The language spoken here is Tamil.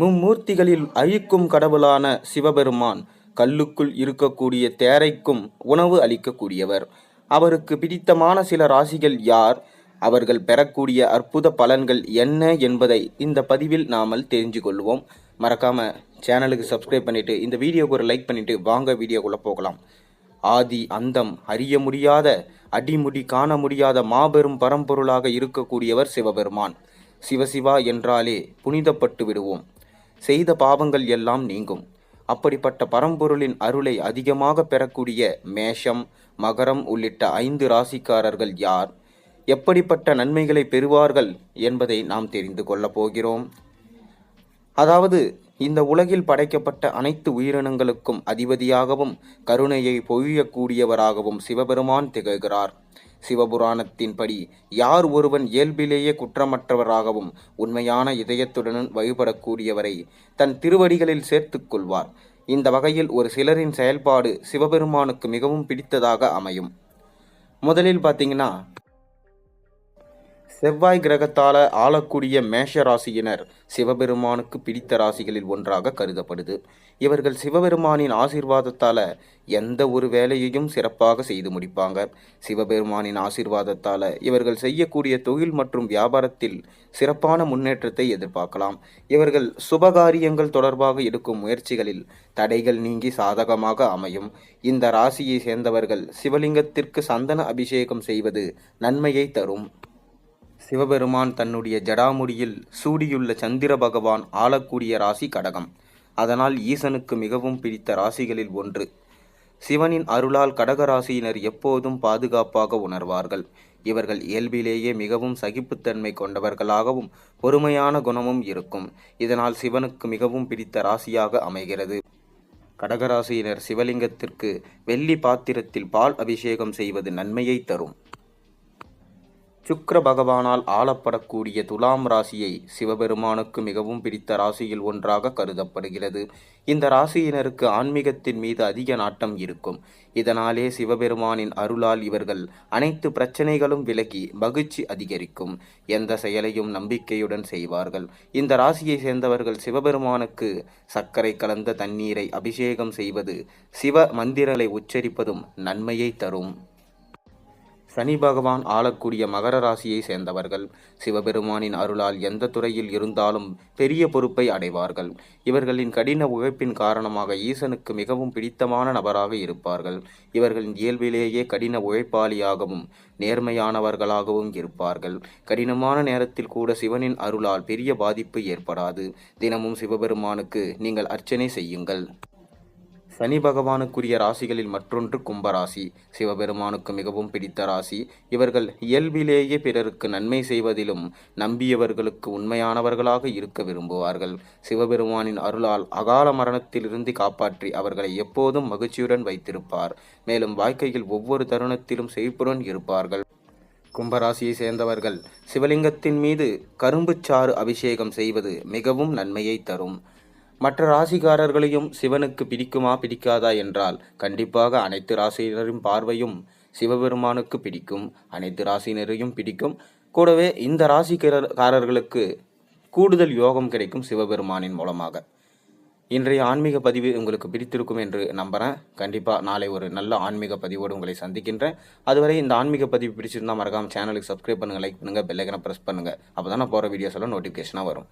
மும்மூர்த்திகளில் அழிக்கும் கடவுளான சிவபெருமான் கல்லுக்குள் இருக்கக்கூடிய தேரைக்கும் உணவு அளிக்கக்கூடியவர். அவருக்கு பிடித்தமான சில ராசிகள் யார்? அவர்கள் பெறக்கூடிய அற்புத பலன்கள் என்ன என்பதை இந்த பதிவில் நாமல் தெரிஞ்சு கொள்வோம் மறக்காம சேனலுக்கு சப்ஸ்கிரைப் பண்ணிட்டு இந்த வீடியோக்கு ஒரு லைக் பண்ணிட்டு வாங்க வீடியோக்குள்ள போகலாம். ஆதி அந்தம் அறிய முடியாத அடிமுடி காண முடியாத மாபெரும் பரம்பொருளாக இருக்கக்கூடியவர் சிவபெருமான். சிவசிவா என்றாலே புனிதப்பட்டு விடுவோம். செய்த பாவங்கள் எல்லாம் நீங்கும். அப்படிப்பட்ட பரம்பொருளின் அருளை அதிகமாக பெறக்கூடிய மேஷம் மகரம் உள்ளிட்ட ஐந்து ராசிக்காரர்கள் யார்? எப்படிப்பட்ட நன்மைகளை பெறுவார்கள் என்பதை நாம் தெரிந்து கொள்ளப் போகிறோம். அதாவது இந்த உலகில் படைக்கப்பட்ட அனைத்து உயிரினங்களுக்கும் அதிபதியாகவும் கருணையை பொழியக்கூடியவராகவும் சிவபெருமான் திகழ்கிறார். சிவபுராணத்தின்படி யார் ஒருவன் இயல்பிலேயே குற்றமற்றவராகவும் உண்மையான இதயத்துடன் வழிபடக்கூடியவரை தன் திருவடிகளில் சேர்த்துக்கொள்வார் இந்த வகையில் ஒரு சிலரின் செயல்பாடு சிவபெருமானுக்கு மிகவும் பிடித்ததாக அமையும். முதலில் பார்த்தீங்கன்னா செவ்வாய் கிரகத்தால ஆளக்கூடிய மேஷ ராசியினர் சிவபெருமானுக்கு பிடித்த ராசிகளில் ஒன்றாக கருதப்படுது. இவர்கள் சிவபெருமானின் ஆசீர்வாதத்தால எந்த ஒரு வேலையையும் சிறப்பாக செய்து முடிப்பாங்க. சிவபெருமானின் ஆசீர்வாதத்தால இவர்கள் செய்யக்கூடிய தொழில் மற்றும் வியாபாரத்தில் சிறப்பான முன்னேற்றத்தை எதிர்பார்க்கலாம். இவர்கள் சுபகாரியங்கள் தொடர்பாக எடுக்கும் முயற்சிகளில் தடைகள் நீங்கி சாதகமாக அமையும். இந்த ராசியை சேர்ந்தவர்கள் சிவலிங்கத்திற்கு சந்தன அபிஷேகம் செய்வது நன்மையை தரும். சிவபெருமான் தன்னுடைய ஜடாமுடியில் சூடியுள்ள சந்திர பகவான் ஆளக்கூடிய ராசி கடகம். அதனால் ஈசனுக்கு மிகவும் பிடித்த ராசிகளில் ஒன்று. சிவனின் அருளால் கடக ராசியினர் எப்போதும் பாதுகாப்பாக உணர்வார்கள். இவர்கள் இயல்பிலேயே மிகவும் சகிப்புத்தன்மை கொண்டவர்களாகவும் பொறுமையான குணமும் இருக்கும். இதனால் சிவனுக்கு மிகவும் பிடித்த ராசியாக அமைகிறது. கடகராசியினர் சிவலிங்கத்திற்கு வெள்ளி பாத்திரத்தில் பால் அபிஷேகம் செய்வது நன்மையை தரும். சுக்கர பகவானால் ஆளப்படக்கூடிய துலாம் ராசியை சிவபெருமானுக்கு மிகவும் பிடித்த ராசியில் ஒன்றாக கருதப்படுகிறது. இந்த ராசியினருக்கு ஆன்மீகத்தின் மீது அதிக நாட்டம் இருக்கும். இதனாலே சிவபெருமானின் அருளால் இவர்கள் அனைத்து பிரச்சனைகளும் விலகி மகிழ்ச்சி அதிகரிக்கும். எந்த செயலையும் நம்பிக்கையுடன் செய்வார்கள். இந்த ராசியை சேர்ந்தவர்கள் சிவபெருமானுக்கு சர்க்கரை கலந்த தண்ணீரை அபிஷேகம் செய்வது சிவ மந்திரங்களை உச்சரிப்பதும் நன்மையை தரும். சனி பகவான் ஆளக்கூடிய மகர ராசியை சேர்ந்தவர்கள் சிவபெருமானின் அருளால் எந்த துறையில் இருந்தாலும் பெரிய பொறுப்பை அடைவார்கள். இவர்களின் கடின உழைப்பின் காரணமாக ஈசனுக்கு மிகவும் பிடித்தமான நபராக இருப்பார்கள். இவர்களின் இயல்பிலேயே கடின உழைப்பாளியாகவும் நேர்மையானவர்களாகவும் இருப்பார்கள். கடினமான நேரத்தில் கூட சிவனின் அருளால் பெரிய பாதிப்பு ஏற்படாது. தினமும் சிவபெருமானுக்கு நீங்கள் அர்ச்சனை செய்யுங்கள். சனி பகவானுக்குரிய ராசிகளில் மற்றொன்று கும்பராசி. சிவபெருமானுக்கு மிகவும் பிடித்த ராசி. இவர்கள் இயல்பிலேயே பிறருக்கு நன்மை செய்வதிலும் நம்பியவர்களுக்கு உண்மையானவர்களாக இருக்க விரும்புவார்கள். சிவபெருமானின் அருளால் அகால மரணத்திலிருந்து காப்பாற்றி அவர்களை எப்போதும் மகிழ்ச்சியுடன் வைத்திருப்பார். மேலும் வாழ்க்கையில் ஒவ்வொரு தருணத்திலும் செழிப்புடன் இருப்பார்கள். கும்பராசியை சேர்ந்தவர்கள் சிவலிங்கத்தின் மீது கரும்புச்சாறு அபிஷேகம் செய்வது மிகவும் நன்மையை தரும். மற்ற ராசிக்காரர்களையும் சிவனுக்கு பிடிக்குமா பிடிக்காதா என்றால் கண்டிப்பாக அனைத்து ராசியினரின் பார்வையும் சிவபெருமானுக்கு பிடிக்கும் அனைத்து ராசியினரையும் பிடிக்கும். கூடவே இந்த ராசிக்காரர்களுக்கு கூடுதல் யோகம் கிடைக்கும் சிவபெருமானின் மூலமாக. இன்றைய ஆன்மீக பதிவு உங்களுக்கு பிடித்திருக்கும் என்று நம்புகிறேன் கண்டிப்பாக நாளை ஒரு நல்ல ஆன்மீக பதிவோடு உங்களை சந்திக்கின்றேன். அதுவரை இந்த ஆன்மீக பதிவு பிடிச்சிருந்தால் மறக்காமல் சேனலுக்கு சப்ஸ்கிரைப் பண்ணுங்கள் லைக் பண்ணுங்கள் பெல்லைக்கனை ப்ரெஸ் பண்ணுங்கள் அப்போ தான் நான் போகிற வீடியோஸ் எல்லாம் நோட்டிஃபிகேஷனாக வரும்.